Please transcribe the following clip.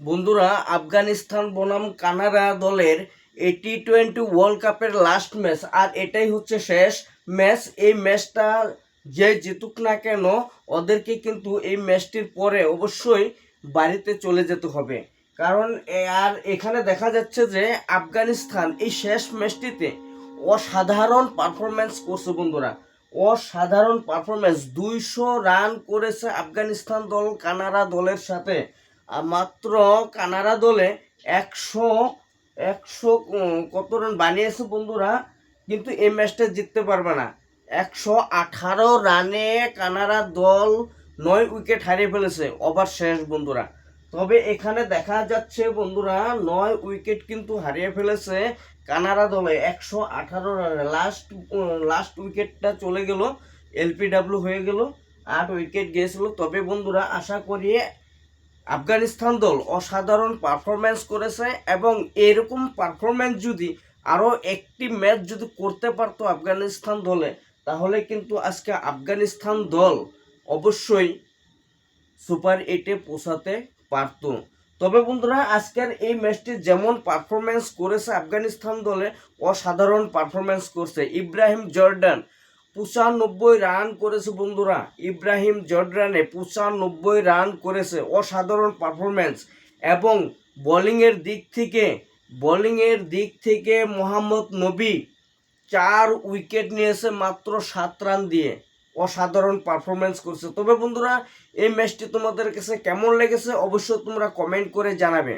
বন্ধুরা, আফগানিস্তান বনাম কানাডা দলের এই টি টোয়েন্টি ওয়ার্ল্ড কাপের লাস্ট ম্যাচ আর এটাই হচ্ছে শেষ ম্যাচ এই ম্যাচটা যে জিতুক না কেন, ওদেরকে কিন্তু এই ম্যাচটির পরে অবশ্যই বাড়িতে চলে যেতে হবে। কারণ আর এখানে দেখা যাচ্ছে যে আফগানিস্তান এই শেষ ম্যাচটিতে অসাধারণ পারফরমেন্স করছে বন্ধুরা। অসাধারণ পারফরমেন্স দুইশো রান করেছে আফগানিস্তান দল কানাডা দলের সাথে। মাত্র কানাডা দলে একশো একশো কত রান বানিয়েছে বন্ধুরা? কিন্তু এই ম্যাচটা জিততে পারবে না। একশো আঠারো রানে কানাডা দল নয় উইকেট হারিয়ে ফেলেছে। ওভার শেষ, বন্ধুরা। তবে এখানে দেখা যাচ্ছে, বন্ধুরা, নয় উইকেট কিন্তু হারিয়ে ফেলেছে কানাডা দলে। একশো আঠারো রানে লাস্ট লাস্ট উইকেটটা চলে গেল, এলপিডাব্লিউ হয়ে গেল, আট উইকেট গিয়েছিল। তবে, বন্ধুরা, আশা করি আফগানিস্তান দল অসাধারণ পারফরমেন্স করেছে এবং এরকম পারফরমেন্স যদি আরও একটি ম্যাচ যদি করতে পারতো আফগানিস্তান দলে, তাহলে কিন্তু আজকে আফগানিস্তান দল অবশ্যই সুপার এইটে পৌঁছাতে পারতো। তবে বন্ধুরা, আজকের এই ম্যাচটি যেমন পারফরমেন্স করেছে আফগানিস্তান দলে, অসাধারণ পারফরমেন্স করছে। ইব্রাহিম জর্ডান পঁচানব্বই রান করেছে বন্ধুরা। ইব্রাহিম জর্ডানে পঁচানব্বই রান করেছে। অসাধারণ পারফরমেন্স এবং বোলিংয়ের দিক থেকে বোলিংয়ের দিক থেকে মোহাম্মদ নবী চার উইকেট নিয়েছে মাত্র সাত রান দিয়ে। অসাধারণ পারফরমেন্স করছে। তবে বন্ধুরা, এই ম্যাচটি তোমাদের কাছে কেমন লেগেছে অবশ্যই তোমরা কমেন্ট করে জানাবে।